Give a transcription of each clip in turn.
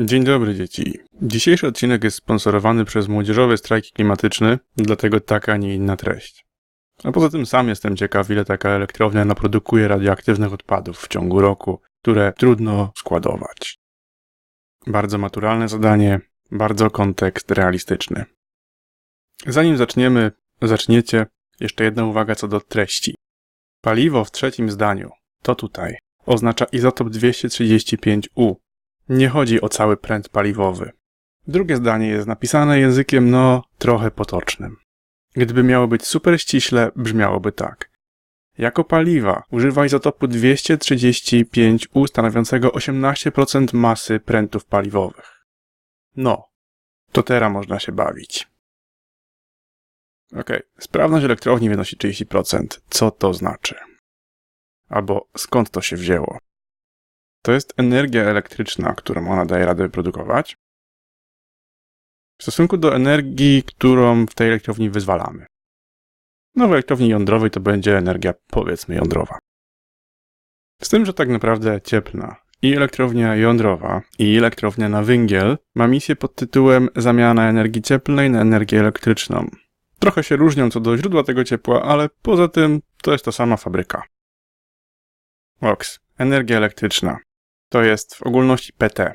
Dzień dobry dzieci. Dzisiejszy odcinek jest sponsorowany przez Młodzieżowy Strajk Klimatyczny, dlatego taka, nie inna treść. A poza tym sam jestem ciekaw, ile taka elektrownia naprodukuje radioaktywnych odpadów w ciągu roku, które trudno składować. Bardzo maturalne zadanie, bardzo kontekst realistyczny. Zanim zaczniemy, zaczniecie, jeszcze jedna uwaga co do treści. Paliwo w trzecim zdaniu, to tutaj, oznacza izotop 235U, nie chodzi o cały pręt paliwowy. Drugie zdanie jest napisane językiem, no, trochę potocznym. Gdyby miało być super ściśle, brzmiałoby tak. Jako paliwa używa izotopu 235U stanowiącego 18% masy prętów paliwowych. No, to teraz można się bawić. Ok, sprawność elektrowni wynosi 30%. Co to znaczy? Albo skąd to się wzięło? To jest energia elektryczna, którą ona daje radę wyprodukować, w stosunku do energii, którą w tej elektrowni wyzwalamy. No w elektrowni jądrowej to będzie energia powiedzmy jądrowa. Z tym, że tak naprawdę cieplna i elektrownia jądrowa i elektrownia na węgiel ma misję pod tytułem zamiana energii cieplnej na energię elektryczną. Trochę się różnią co do źródła tego ciepła, ale poza tym to jest ta sama fabryka. OX. Energia elektryczna to jest w ogólności PT,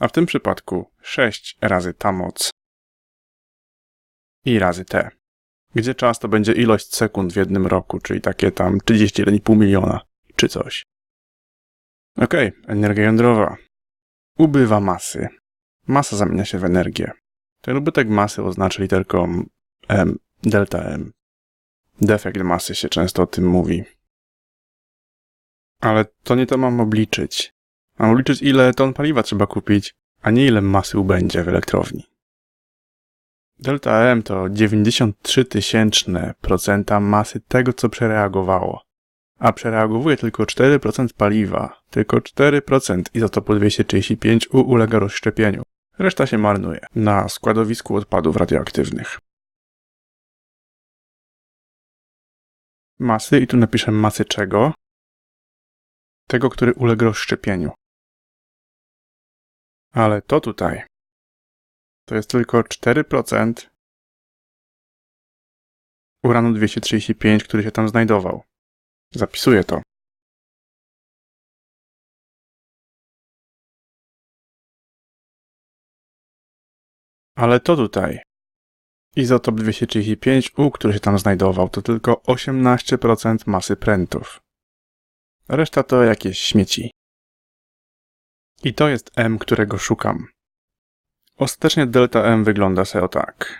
a w tym przypadku 6 razy ta moc i razy T, gdzie czas to będzie ilość sekund w jednym roku, czyli takie tam 31,5 miliona czy coś. Ok, energia jądrowa. Ubywa masy. Masa zamienia się w energię. Ten ubytek masy oznacza literką M, delta M. Defekt masy się często o tym mówi. Ale to nie to mam obliczyć. Mam liczyć, ile ton paliwa trzeba kupić, a nie ile masy ubędzie w elektrowni. Delta M to 93 tysięczne procenta masy tego, co przereagowało. A przereagowuje tylko 4% paliwa, tylko 4% izotopu 235U ulega rozszczepieniu. Reszta się marnuje na składowisku odpadów radioaktywnych. Masy, i tu napiszę masy czego? Tego, który uległ rozszczepieniu. Ale to tutaj to jest tylko 4% uranu 235, który się tam znajdował. Zapisuję to. Ale to tutaj. Izotop 235U, który się tam znajdował, to tylko 18% masy prętów. Reszta to jakieś śmieci. I to jest M, którego szukam. Ostatecznie delta M wygląda sobie tak.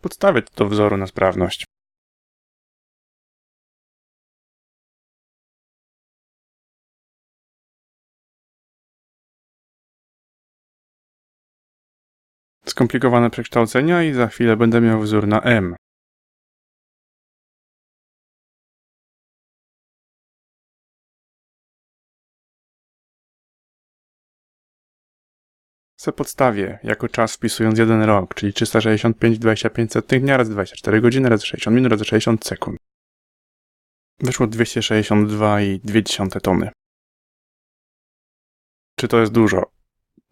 Podstawię to do wzoru na sprawność. Skomplikowane przekształcenia i za chwilę będę miał wzór na M. Se podstawię jako czas wpisując jeden rok, czyli 365,25 dnia razy 24 godziny razy 60 minut razy 60 sekund. Wyszło 262,2 tony. Czy to jest dużo?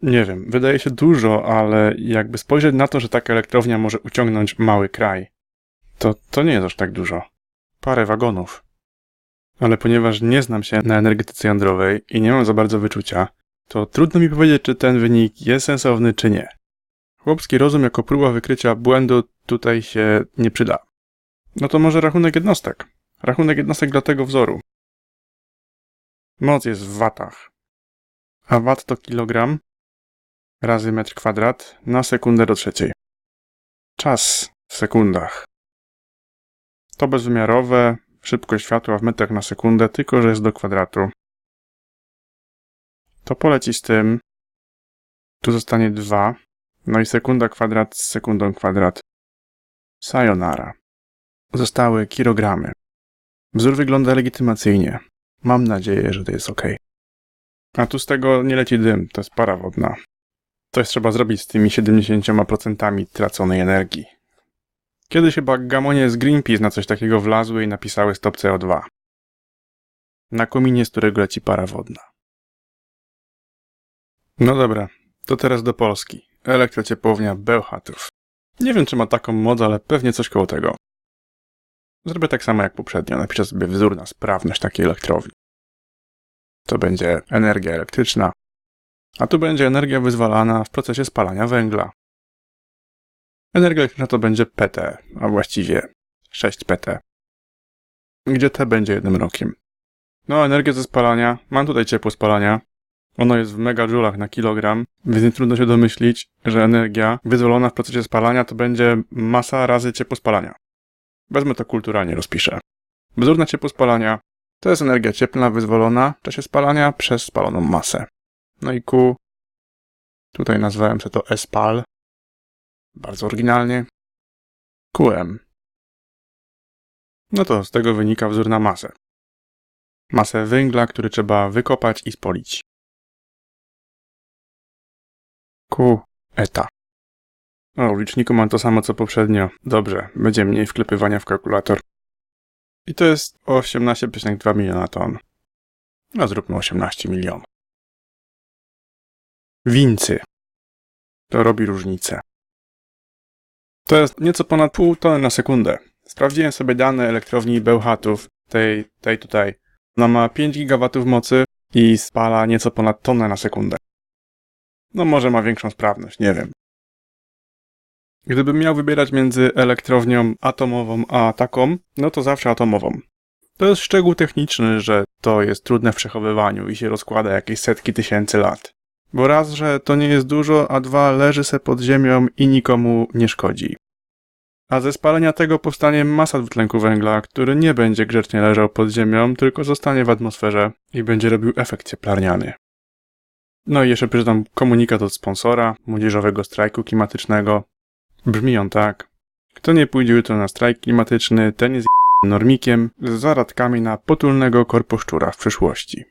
Nie wiem, wydaje się dużo, ale jakby spojrzeć na to, że taka elektrownia może uciągnąć mały kraj, to to nie jest aż tak dużo. Parę wagonów. Ale ponieważ nie znam się na energetyce jądrowej i nie mam za bardzo wyczucia, to trudno mi powiedzieć, czy ten wynik jest sensowny, czy nie. Chłopski rozum jako próba wykrycia błędu tutaj się nie przyda. No to może rachunek jednostek. Rachunek jednostek dla tego wzoru. Moc jest w watach. A wat to kilogram razy metr kwadrat na sekundę do trzeciej. Czas w sekundach. To bezwymiarowe, szybkość światła w metrach na sekundę, tylko że jest do kwadratu. To poleci z tym. Tu zostanie 2. No i sekunda kwadrat z sekundą kwadrat. Sayonara. Zostały kilogramy. Wzór wygląda legitymacyjnie. Mam nadzieję, że to jest ok. A tu z tego nie leci dym, to jest para wodna. Coś trzeba zrobić z tymi 70% traconej energii. Kiedyś chyba gamonie z Greenpeace na coś takiego wlazły i napisały stop CO2. na kominie, z którego leci para wodna. No dobra, to teraz do Polski. Elektrociepłownia Bełchatów. Nie wiem, czy ma taką modę, ale pewnie coś koło tego. Zrobię tak samo jak poprzednio. Napiszę sobie wzór na sprawność takiej elektrowni. To będzie energia elektryczna, a tu będzie energia wyzwalana w procesie spalania węgla. Energia elektryczna to będzie PT, a właściwie 6 PT, gdzie T będzie jednym rokiem. No, energię ze spalania, mam tutaj ciepło spalania, ono jest w megajulach na kilogram, więc nie trudno się domyślić, że energia wyzwolona w procesie spalania to będzie masa razy ciepło spalania. Wezmę to kulturalnie, rozpiszę. Wzór na ciepło spalania to jest energia cieplna wyzwolona w czasie spalania przez spaloną masę. No i Q, tutaj nazwałem sobie to SPAL, bardzo oryginalnie, QM. No to z tego wynika wzór na masę. Masę węgla, który trzeba wykopać i spolić. Q eta. O, w liczniku mam to samo co poprzednio. Dobrze, będzie mniej wklepywania w kalkulator. I to jest 18,2 miliona ton. No zróbmy 18 milionów. Wincy. To robi różnicę. To jest nieco ponad pół tony na sekundę. Sprawdziłem sobie dane elektrowni Bełchatów, tej, tej tutaj. Ona ma 5 gigawatów mocy i spala nieco ponad tonę na sekundę. No może ma większą sprawność, nie wiem. Gdybym miał wybierać między elektrownią atomową a taką, no to zawsze atomową. To jest szczegół techniczny, że to jest trudne w przechowywaniu i się rozkłada jakieś setki tysięcy lat. Bo raz, że to nie jest dużo, a dwa, leży se pod ziemią i nikomu nie szkodzi. A ze spalenia tego powstanie masa dwutlenku węgla, który nie będzie grzecznie leżał pod ziemią, tylko zostanie w atmosferze i będzie robił efekt cieplarniany. No i jeszcze przeczytam komunikat od sponsora młodzieżowego strajku klimatycznego. Brzmi on tak. Kto nie pójdzie jutro na strajk klimatyczny, ten jest normikiem z zaradkami na potulnego korposzczura w przyszłości.